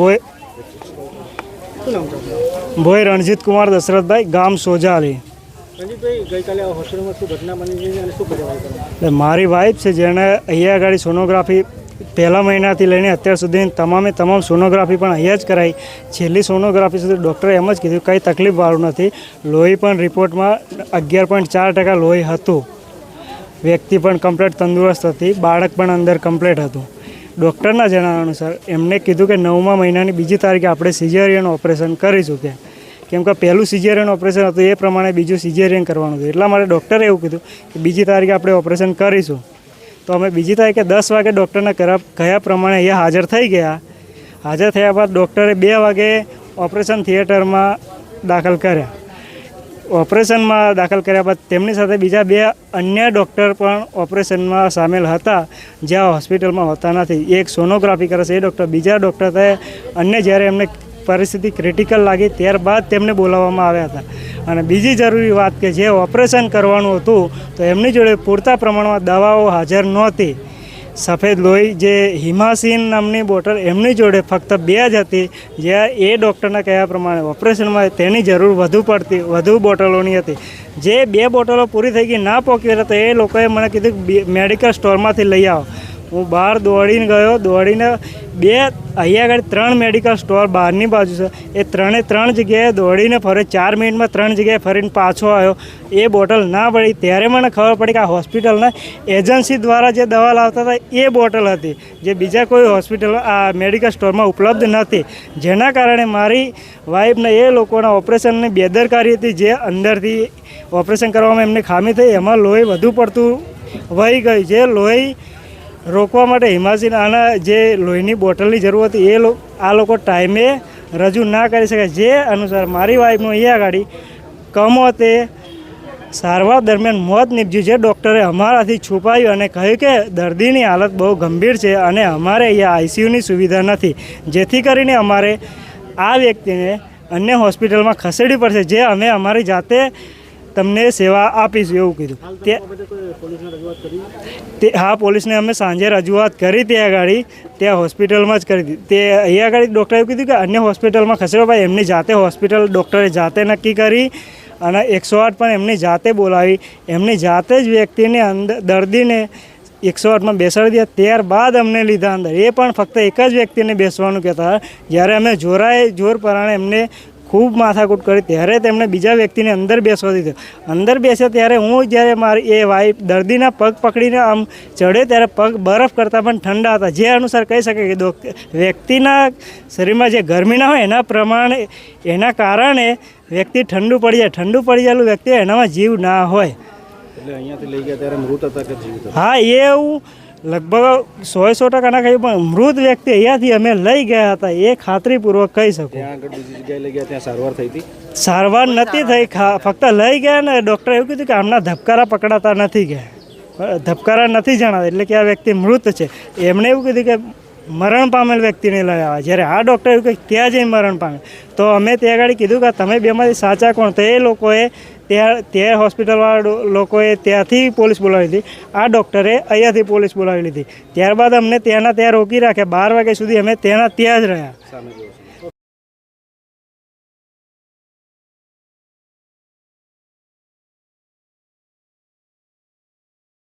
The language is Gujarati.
ભોય? ભોય રણજીત કુમાર દશરથભાઈ ગામ સોજાલી. મારી વાઈફ છે જેણે અહીંયા આગળ સોનોગ્રાફી પહેલા મહિનાથી લઈને અત્યાર સુધી તમામે તમામ સોનોગ્રાફી પણ અહીંયા જ કરાઈ. છેલ્લી સોનોગ્રાફી સુધી ડૉક્ટરે એમ જ કીધું કંઈ તકલીફવાળું નથી. લોહી પણ રિપોર્ટમાં અગિયાર પોઈન્ટ ચાર ટકા લોહી હતું. વ્યક્તિ પણ કમ્પ્લેટ તંદુરસ્ત હતી. બાળક પણ અંદર કમ્પ્લેટ હતું. ડૉક્ટરના જણાવ્યા અનુસાર એમને કીધું કે નવમા મહિનાની બીજી તારીખે આપણે સિઝેરિયન ઓપરેશન કરીશું કે. કેમ કે પહેલું સિઝેરિયન ઓપરેશન હતું, એ પ્રમાણે બીજું સિઝેરિયન કરવાનું હતું. એટલા માટે ડૉક્ટરે એવું કીધું કે બીજી તારીખે આપણે ઓપરેશન કરીશું. તો અમે બીજી તારીખે દસ વાગે ડૉક્ટરના કયા પ્રમાણે અહીંયા હાજર થઈ ગયા. હાજર થયા બાદ ડૉક્ટરે બે વાગે ઓપરેશન થિયેટરમાં દાખલ કર્યા. ઓપરેશનમાં દાખલ કર્યા બાદ તેમની સાથે બીજા બે અન્ય ડૉક્ટર પણ ઓપરેશનમાં સામેલ હતા, જ્યાં હોસ્પિટલમાં હોતા નથી. એક સોનોગ્રાફી કરે છે, એ ડૉક્ટર. બીજા ડૉક્ટર થયા અન્ય જ્યારે એમને પરિસ્થિતિ ક્રિટિકલ લાગી, ત્યારબાદ તેમને બોલાવવામાં આવ્યા હતા. અને બીજી જરૂરી વાત કે જે ઓપરેશન કરવાનું હતું, તો એમની જોડે પૂરતા પ્રમાણમાં દવાઓ હાજર નહોતી. સફેદ લોહી જે હિમાસીન નામની બોટલ એમની જોડે ફક્ત બે જ હતી, જ્યાં એ ડૉક્ટરના કહ્યા પ્રમાણે ઓપરેશનમાં તેની જરૂર વધુ પડતી, વધુ બોટલોની હતી. જે બે બોટલો પૂરી થઈ ગઈ, ના પહોંચી તો એ લોકોએ મને કીધું મેડિકલ સ્ટોરમાંથી લઈ આવો. હું બહાર દોડીને ગયો, દોડીને બે અહીંયા આગળ ત્રણ મેડિકલ સ્ટોર બહારની બાજુ છે. એ ત્રણે ત્રણ જગ્યાએ દોડીને ફરે ચાર મિનિટમાં ત્રણ જગ્યાએ ફરીને પાછો આવ્યો. એ બોટલ ના પડી ત્યારે મને ખબર પડી કે આ હોસ્પિટલના એજન્સી દ્વારા જે દવા લાવતા હતા, એ બોટલ હતી. જે બીજા કોઈ હોસ્પિટલ આ મેડિકલ સ્ટોરમાં ઉપલબ્ધ નથી. જેના કારણે મારી વાઈફને એ લોકોના ઓપરેશનની બેદરકારી હતી, જે અંદરથી ઓપરેશન કરવામાં એમને ખામી થઈ. એમાં લોહી વધુ પડતું વહી ગયું. જે લોહી રોકવા માટે હિમાસીન આના જે લોહીની બોટલની જરૂર હતી, એ આ લોકો ટાઈમે રજૂ ના કરી શકે જે અનુસાર મારી વાઈફનું અહીંયા આગાડી કમોતે સારવાર દરમિયાન મોત નીપજ્યું જે ડૉક્ટરે અમારાથી છુપાયું અને કહ્યું કે દર્દીની હાલત બહુ ગંભીર છે અને અમારે અહીંયા આઈસીયુની સુવિધા નથી. જેથી કરીને અમારે આ વ્યક્તિને અન્ય હોસ્પિટલમાં ખસેડવી પડશે. જે અમે અમારી જાતે તમને સેવા આપીશું એવું કીધું. તે હા પોલીસને અમે સાંજે રજૂઆત કરી ત્યાં આગળ ત્યાં હોસ્પિટલમાં જ કરી દીધી. તે અહીંયા આગળ ડૉક્ટરે એવું કીધું કે અન્ય હોસ્પિટલમાં ખસેડો ભાઈ એમની જાતે હોસ્પિટલ ડૉક્ટરે જાતે નક્કી કરી અને એકસો આઠ પણ એમની જાતે બોલાવી. એમની જાતે જ વ્યક્તિને અંદર દર્દીને એકસો આઠમાં બેસાડી દીધા. ત્યારબાદ અમને લીધા અંદર. એ પણ ફક્ત એક જ વ્યક્તિને બેસવાનું કહેતા જ્યારે અમે જોરાએ જોર પરાણે એમને ખૂબ માથાકૂટ કરી ત્યારે તેમણે બીજા વ્યક્તિને અંદર બેસવા દીધો. અંદર બેસે ત્યારે હું જ્યારે મારી એ વાઈફ દર્દીના પગ પકડીને આમ ચડે ત્યારે પગ બરફ કરતાં પણ ઠંડા હતા. જે અનુસાર કહી શકે કે વ્યક્તિના શરીરમાં જે ગરમી ના હોય એના પ્રમાણે એના કારણે વ્યક્તિ ઠંડુ પડી જાય. ઠંડુ પડી ગયેલું વ્યક્તિ એનામાં જીવ ના હોય. એટલે અહીંયાથી લઈ ગયા ત્યારે મૃત હતા કે જીવ હા એવું લગભગ સો સો ટકાના કહ્યું પણ મૃત વ્યક્તિ અહીંયાથી અમે લઈ ગયા હતા એ ખાતરીપૂર્વક કહી શકું. સારવાર નથી થઈ ફક્ત લઈ ગયા ને ડૉક્ટરે એવું કીધું કે આમના ધબકારા પકડાતા નથી ગયા. ધબકારા નથી જણાવે એટલે કે આ વ્યક્તિ મૃત છે. એમણે એવું કીધું કે મરણ પામેલ વ્યક્તિને લઈ આવ્યા જ્યારે આ ડૉક્ટર એવું ત્યાં જઈને મરણ પામે. તો અમે ત્યાં આગળ કીધું કે તમે બેમાંથી સાચા કોણ? તો એ લોકોએ ત્યાં ત્યાં હોસ્પિટલવાળા લોકોએ ત્યાંથી પોલીસ બોલાવી લીધી. આ ડૉક્ટરે અહીંયાથી પોલીસ બોલાવી લીધી. ત્યારબાદ અમને ત્યાંના ત્યાં રોકી રાખ્યા. બાર વાગ્યા સુધી અમે ત્યાંના ત્યાં જ રહ્યા.